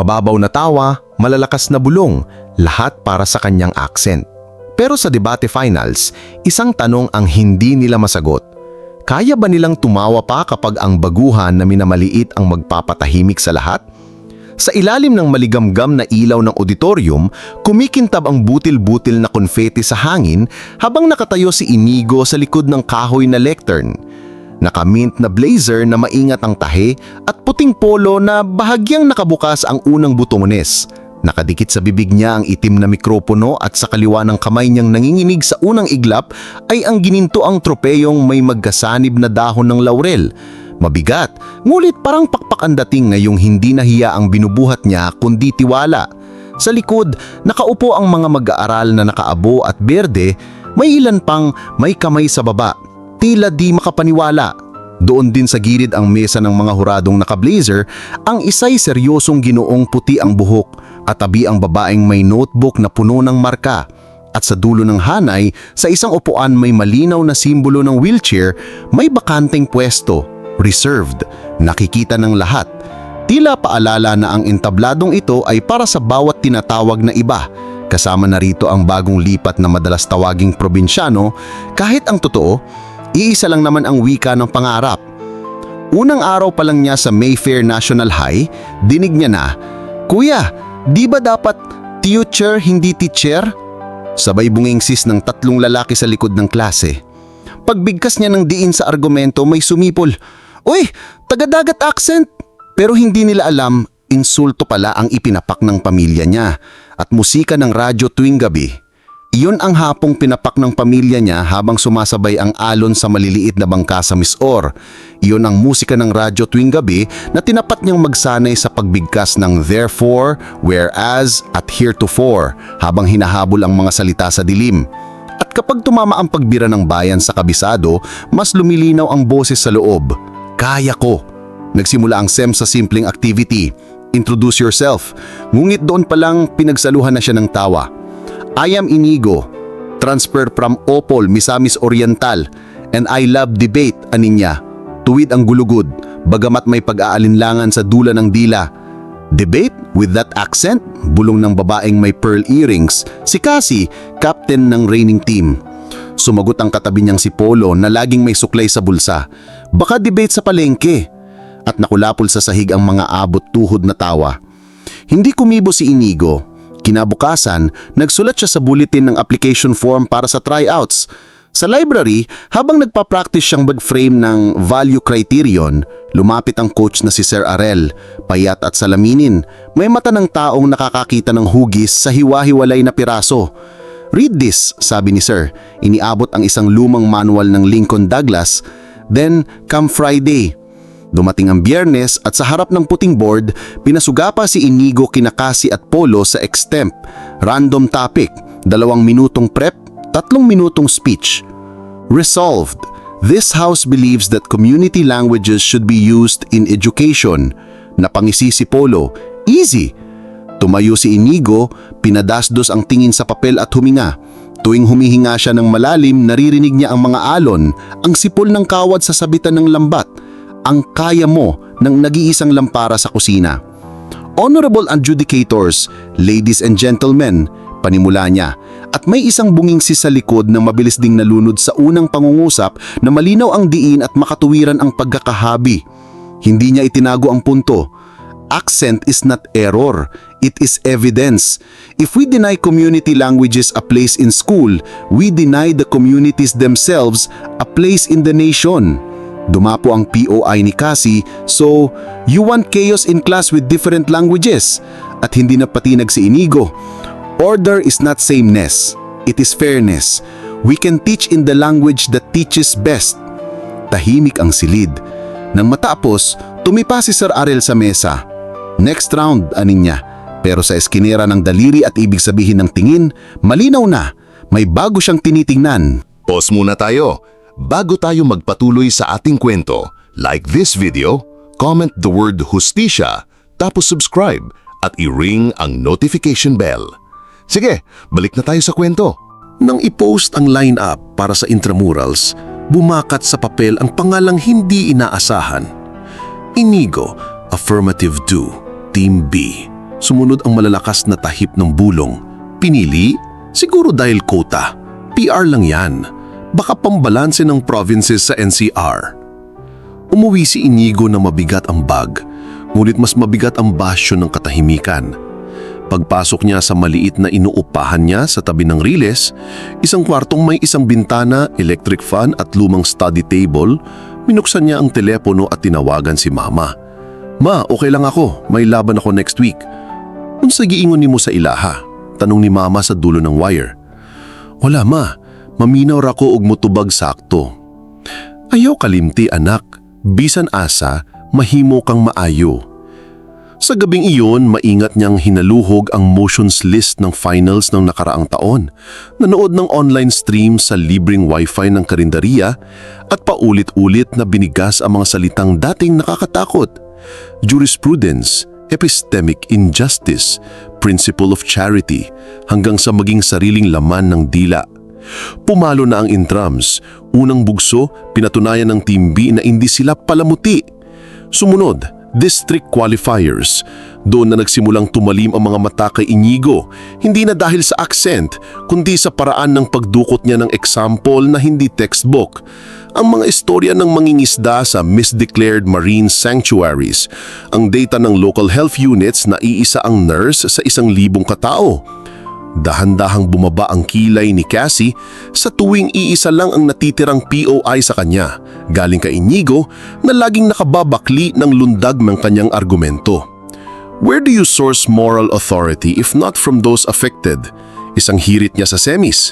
Mababaw na tawa, malalakas na bulong, lahat para sa kanyang accent. Pero sa debate finals, isang tanong ang hindi nila masagot. Kaya ba nilang tumawa pa kapag ang baguhan na minamaliit ang magpapatahimik sa lahat? Sa ilalim ng maligamgam na ilaw ng auditorium, kumikintab ang butil-butil na konfeti sa hangin habang nakatayo si Inigo sa likod ng kahoy na lectern. Nakamint na blazer na maingat ang tahe at puting polo na bahagyang nakabukas ang unang butones. Nakadikit sa bibig niya ang itim na mikropono at sa kaliwa ng kamay niyang nanginginig sa unang iglap ay ang gininto ang tropeyong may magkasanib na dahon ng laurel. Mabigat, ngulit parang pakpak ang dating ngayong hindi nahiya ang binubuhat niya kundi tiwala. Sa likod, nakaupo ang mga mag-aaral na nakaabo at berde, may ilan pang may kamay sa baba. Tila di makapaniwala. Doon din sa gilid ang mesa ng mga huradong naka-blazer, ang isa'y seryosong ginoong puti ang buhok at tabi ang babaeng may notebook na puno ng marka. At sa dulo ng hanay, sa isang upuan may malinaw na simbolo ng wheelchair, may bakanteng pwesto, reserved, nakikita ng lahat. Tila paalala na ang entabladong ito ay para sa bawat tinatawag na iba, kasama na rito ang bagong lipat na madalas tawaging probinsyano, kahit ang totoo, iisa lang naman ang wika ng pangarap. Unang araw pa lang niya sa Mayfair National High, dinig niya na, Kuya, di ba dapat teacher hindi teacher? Sabay bungingsis ng tatlong lalaki sa likod ng klase. Pagbigkas niya ng diin sa argumento may sumipol, Uy, taga-dagat accent! Pero hindi nila alam, insulto pala ang ipinapak ng pamilya niya at musika ng radyo tuwing gabi. Iyon ang hapong pinapak ng pamilya niya habang sumasabay ang alon sa maliliit na bangka sa Miss Or. Iyon ang musika ng radyo tuwing gabi na tinapat niyang magsanay sa pagbigkas ng therefore, whereas at heretofore habang hinahabol ang mga salita sa dilim. At kapag tumama ang pagbira ng bayan sa kabisado, mas lumilinaw ang boses sa loob. Kaya ko. Nagsimula ang SEM sa simpleng activity. Introduce yourself. Ngunit doon pa lang pinagsaluhan na siya ng tawa. I am Inigo, transfer from Opol, Misamis Oriental, and I love debate, anin niya. Tuwid ang gulugod, bagamat may pag-aalinlangan sa dula ng dila. Debate with that accent, bulong ng babaeng may pearl earrings, si Cassie, captain ng reigning team. Sumagot ang katabi niyang si Polo na laging may suklay sa bulsa. Baka debate sa palengke. At nakulapol sa sahig ang mga abot tuhod na tawa. Hindi kumibo si Inigo. Kinabukasan, nagsulat siya sa bulletin ng application form para sa tryouts. Sa library, habang nagpa-practice siyang mag-frame ng value criterion, lumapit ang coach na si Sir Arel, payat at salaminin. May mata ng taong nakakakita ng hugis sa hiwa-hiwalay na piraso. Read this, sabi ni Sir. Iniabot ang isang lumang manual ng Lincoln Douglas. Then, come Friday, Dumating ang biyernes at sa harap ng puting board, pinasuga pa si Inigo Kinakasi at Polo sa extemp. Random topic, dalawang minutong prep, tatlong minutong speech. Resolved, this house believes that community languages should be used in education. Napangisi si Polo, easy. Tumayo si Inigo, pinadasdos ang tingin sa papel at huminga. Tuwing humihinga siya ng malalim, naririnig niya ang mga alon, ang sipol ng kawad sa sabitan ng lambat, ang kaya mo ng nag-iisang lampara sa kusina. Honorable adjudicators, ladies and gentlemen, panimula niya, at may isang bungingsi sa likod na mabilis ding nalunod sa unang pangungusap na malinaw ang diin at makatuwiran ang pagkakahabi. Hindi niya itinago ang punto. Accent is not error, it is evidence. If we deny community languages a place in school, we deny the communities themselves a place in the nation. Dumapo ang POI ni Cassie, so you want chaos in class with different languages? At hindi na patinag si Inigo. Order is not sameness, it is fairness. We can teach in the language that teaches best. Tahimik ang silid. Nang matapos, tumipa si Sir Arel sa mesa. Next round, anin niya. Pero sa eskinera ng daliri at ibig sabihin ng tingin, malinaw na, may bago siyang tinitingnan. Pause muna tayo. Bago tayo magpatuloy sa ating kwento, like this video, comment the word hustisya, tapos subscribe at i-ring ang notification bell. Sige, balik na tayo sa kwento. Nang i-post ang line-up para sa intramurals, bumakat sa papel ang pangalang hindi inaasahan. Inigo, Affirmative 2, Team B. Sumunod ang malalakas na tahip ng bulong. Pinili? Siguro dahil quota. PR lang yan. Baka pambalanse ng provinces sa NCR. Umuwi si Inigo na mabigat ang bag, ngunit mas mabigat ang basyo ng katahimikan. Pagpasok niya sa maliit na inuupahan niya sa tabi ng riles, isang kwartong may isang bintana, electric fan at lumang study table, minuksan niya ang telepono at tinawagan si Mama. Ma, okay lang ako. May laban ako next week. Unsa giingon nimo sa ilaha? Tanong ni Mama sa dulo ng wire. Wala ma, maminaw ra ko og mutubag sakto. Ayaw kalimti anak, bisan asa, mahimo kang maayo. Sa gabing iyon, maingat niyang hinaluhog ang motions list ng finals ng nakaraang taon. Nanood ng online stream sa libreng wifi ng karinderiya at paulit-ulit na binigas ang mga salitang dating nakakatakot. Jurisprudence, epistemic injustice, principle of charity, hanggang sa maging sariling laman ng dila. Pumalo na ang intrams. Unang bugso, pinatunayan ng Team B na hindi sila palamuti. Sumunod, district qualifiers. Doon na nagsimulang tumalim ang mga mata kay Inigo, hindi na dahil sa accent, kundi sa paraan ng pagdukot niya ng example na hindi textbook. Ang mga istorya ng mangingisda sa misdeclared marine sanctuaries, ang data ng local health units na iisa ang nurse sa isang libong katao. Dahan-dahang bumaba ang kilay ni Cassie sa tuwing iisa lang ang natitirang POI sa kanya, galing kay Inigo na laging nakababakli ng lundag ng kanyang argumento. Where do you source moral authority if not from those affected? Isang hirit niya sa semis.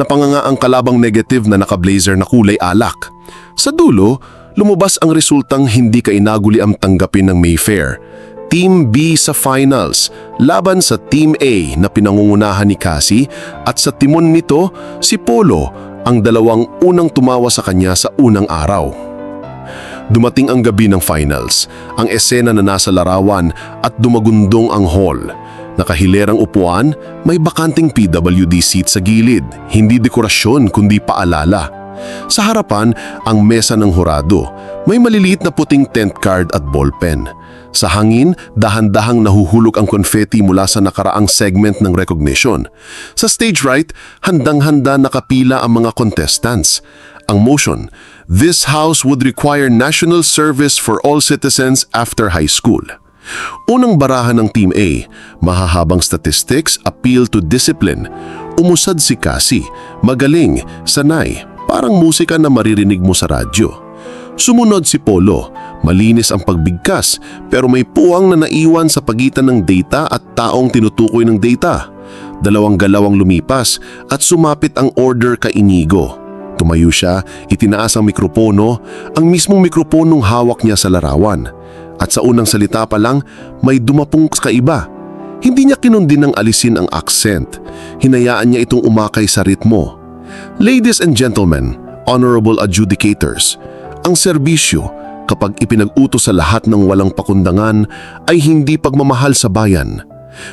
Napanganga ang kalabang negative na nakablazer na kulay alak. Sa dulo, lumabas ang resultang hindi kainaguli ang tanggapin ng Mayfair. Team B sa finals, laban sa Team A na pinangungunahan ni Cassie at sa timon nito si Polo, ang dalawang unang tumawa sa kanya sa unang araw. Dumating ang gabi ng finals, ang esena na nasa larawan at dumagundong ang hall. Nakahilerang upuan, may bakanting PWD seat sa gilid, hindi dekorasyon kundi paalala. Sa harapan, ang mesa ng hurado. May maliliit na puting tent card at ballpen. Sa hangin, dahan-dahang nahuhulog ang confetti mula sa nakaraang segment ng recognition. Sa stage right, handang-handa nakapila ang mga contestants. Ang motion, this house would require national service for all citizens after high school. Unang barahan ng Team A, mahahabang statistics, appeal to discipline. Umusad si Cassie, magaling, sanay, parang musika na maririnig mo sa radyo. Sumunod si Polo, malinis ang pagbigkas pero may puwang na naiwan sa pagitan ng data at taong tinutukoy ng data. Dalawang galawang lumipas at sumapit ang order kay Inigo. Tumayo siya, itinaas ang mikropono, ang mismong mikroponong hawak niya sa larawan. At sa unang salita pa lang, may dumapong kaiba. Hindi niya kinundin ng alisin ang accent. Hinayaan niya itong umakay sa ritmo. Ladies and gentlemen, honorable adjudicators, ang serbisyo kapag ipinag-utos sa lahat ng walang pakundangan ay hindi pagmamahal sa bayan.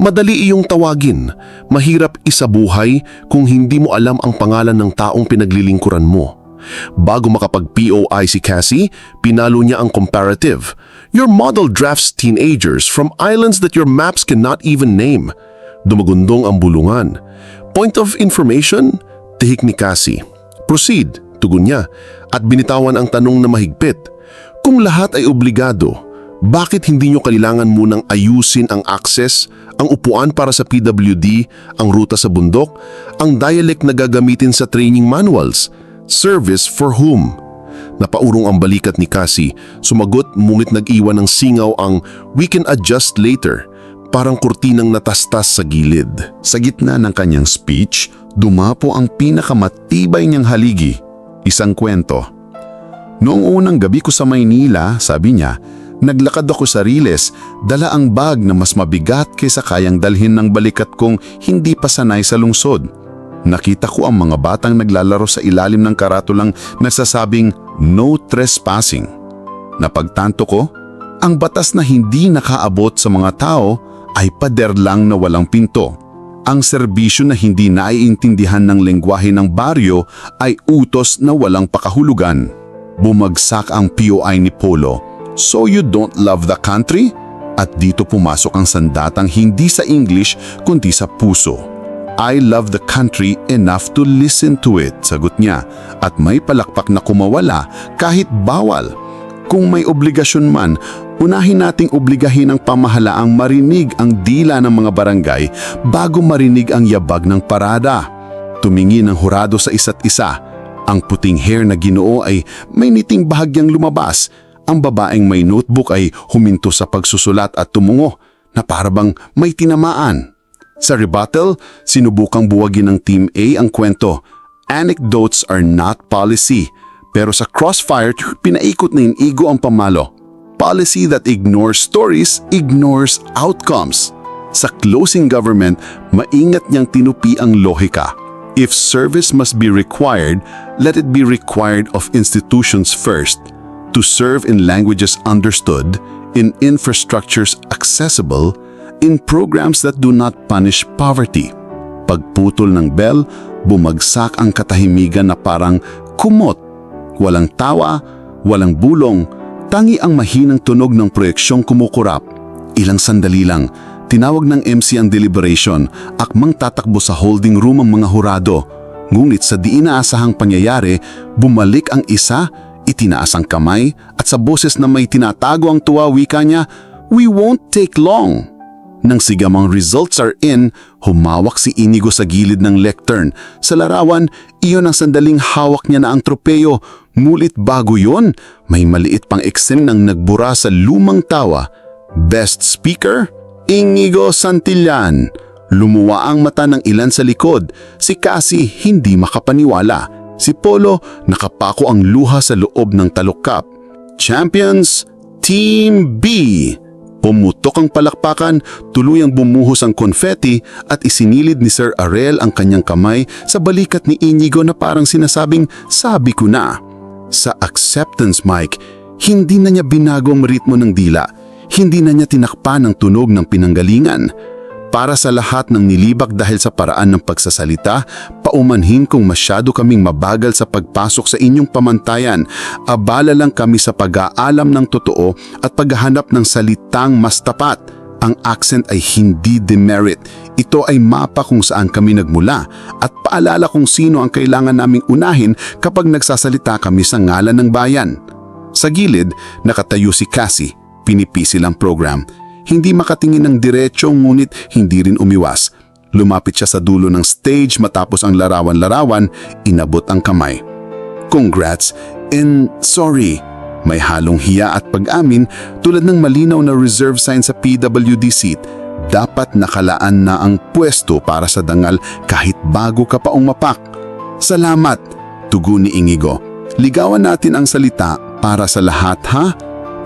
Madali iyong tawagin, mahirap isabuhay kung hindi mo alam ang pangalan ng taong pinaglilingkuran mo. Bago makapag-POI si Cassie, pinalo niya ang comparative. Your model drafts teenagers from islands that your maps cannot even name. Dumagundong ang bulungan. Point of information? Tihik ni Cassie. Proceed, tugon niya, at binitawan ang tanong na mahigpit. Kung lahat ay obligado, bakit hindi nyo kailangan munang ayusin ang access, ang upuan para sa PWD, ang ruta sa bundok, ang dialect na gagamitin sa training manuals? Service for whom? Napaurong ang balikat ni Cassie, sumagot ngunit nag-iwan ng singaw ang we can adjust later, parang kurtinang natastas sa gilid. Sa gitna ng kanyang speech, dumapo ang pinakamatibay niyang haligi, isang kwento. Noong unang gabi ko sa Maynila, sabi niya, naglakad ako sa Riles, dala ang bag na mas mabigat kaysa kayang dalhin ng balikat kong hindi pa sanay sa lungsod. Nakita ko ang mga batang naglalaro sa ilalim ng karatulang nagsasabing no trespassing. Napagtanto ko, ang batas na hindi nakaabot sa mga tao ay pader lang na walang pinto. Ang serbisyo na hindi naiintindihan ng lengguwahe ng baryo ay utos na walang pakahulugan. Bumagsak ang POI ni Polo. So you don't love the country? At dito pumasok ang sandatang hindi sa English kundi sa puso. I love the country enough to listen to it, sagot niya. At may palakpak na kumawala kahit bawal. Kung may obligasyon man, unahin nating obligahin ang pamahalaang marinig ang dila ng mga barangay bago marinig ang yabag ng parada. Tumingin ang hurado sa isa't isa. Ang puting hair na ginoo ay may niting bahagyang lumabas. Ang babaeng may notebook ay huminto sa pagsusulat at tumungo na parabang may tinamaan. Sa rebuttal, sinubukang buwagin ng Team A ang kwento. Anecdotes are not policy. Pero sa crossfire, pinaikot na inigo ang pamalo. Policy that ignores stories, ignores outcomes. Sa closing government, maingat niyang tinupi ang lohika. If service must be required, let it be required of institutions first. To serve in languages understood, in infrastructures accessible, in programs that do not punish poverty. Pagputol ng bell, bumagsak ang katahimigan na parang kumot. Walang tawa, walang bulong, tangi ang mahinang tunog ng proyeksyong kumukurap. Ilang sandali lang, tinawag ng MC ang deliberation, akmang tatakbo sa holding room ang mga hurado. Ngunit sa di inaasahang pangyayari, bumalik ang isa, itinaas ang kamay, at sa boses na may tinatago ang tuwa wika niya, We won't take long. Nang sigamang results are in, humawak si Inigo sa gilid ng lectern. Sa larawan, iyon ang sandaling hawak niya na ang tropeyo. Ngulit bago yon, may maliit pang eksen ng nagbura sa lumang tawa. Best Speaker, Inigo Santillan. Lumuwa ang mata ng ilan sa likod. Si Cassie hindi makapaniwala. Si Polo nakapako ang luha sa loob ng talukap. Champions, Team B. Pumutok ang palakpakan, tuluyang bumuhos ang konfeti at isinilid ni Sir Arel ang kanyang kamay sa balikat ni Inigo na parang sinasabing, sabi ko na. Sa acceptance mic, hindi na niya binago ang ritmo ng dila. Hindi na niya tinakpan ang tunog ng pinanggalingan. Para sa lahat ng nilibak dahil sa paraan ng pagsasalita, paumanhin kung masyado kaming mabagal sa pagpasok sa inyong pamantayan. Abala lang kami sa pag-aalam ng totoo at paghahanap ng salitang mas tapat. Ang accent ay hindi demerit. Ito ay mapa kung saan kami nagmula at paalala kung sino ang kailangan naming unahin kapag nagsasalita kami sa ngalan ng bayan. Sa gilid, nakatayo si Cassie, pinipisi lang program. Hindi makatingin ng diretsyo ngunit hindi rin umiwas. Lumapit siya sa dulo ng stage matapos ang larawan-larawan, inabot ang kamay. Congrats and sorry. May halong hiya at pag-amin tulad ng malinaw na reserve sign sa PWD seat. Dapat nakalaan na ang pwesto para sa dangal kahit bago ka pa umapak. Salamat, tugon ni Inigo. Ligawan natin ang salita para sa lahat ha?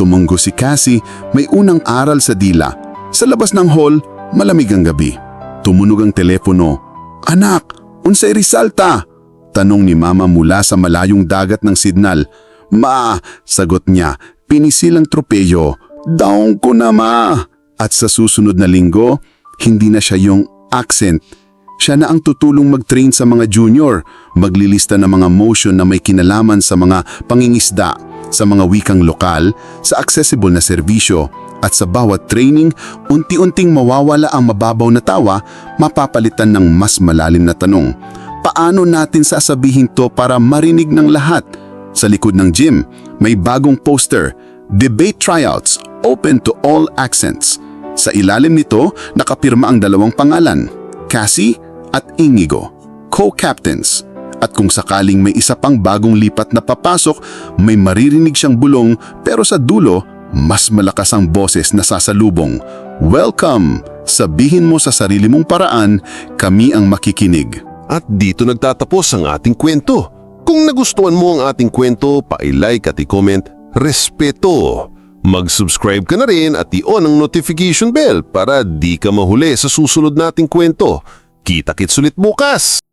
Tumunggo si Cassie, may unang aral sa dila. Sa labas ng hall, malamig ang gabi. Tumunog ang telepono. Anak, unsay risalta? Tanong ni mama mula sa malayong dagat ng signal. Ma, sagot niya, pinisilang tropeyo. Daong ko na ma! At sa susunod na linggo, hindi na siya yung accent. Siya na ang tutulong mag-train sa mga junior, maglilista ng mga motion na may kinalaman sa mga pangingisda, sa mga wikang lokal, sa accessible na serbisyo, at sa bawat training, unti-unting mawawala ang mababaw na tawa, mapapalitan ng mas malalim na tanong. Paano natin sasabihin to para marinig ng lahat? Sa likod ng gym, may bagong poster, Debate Tryouts, Open to All Accents. Sa ilalim nito, nakapirma ang dalawang pangalan, Cassie at Inigo, co-captains. At kung sakaling may isa pang bagong lipat na papasok, may maririnig siyang bulong pero sa dulo, mas malakas ang boses na sasalubong. Welcome! Sabihin mo sa sarili mong paraan, kami ang makikinig. At dito nagtatapos ang ating kwento. Kung nagustuhan mo ang ating kwento, pa-like at i-comment, respeto. Mag-subscribe ka na rin at i-on ang notification bell para di ka mahuli sa susunod nating kwento. Kita-kits ulit bukas!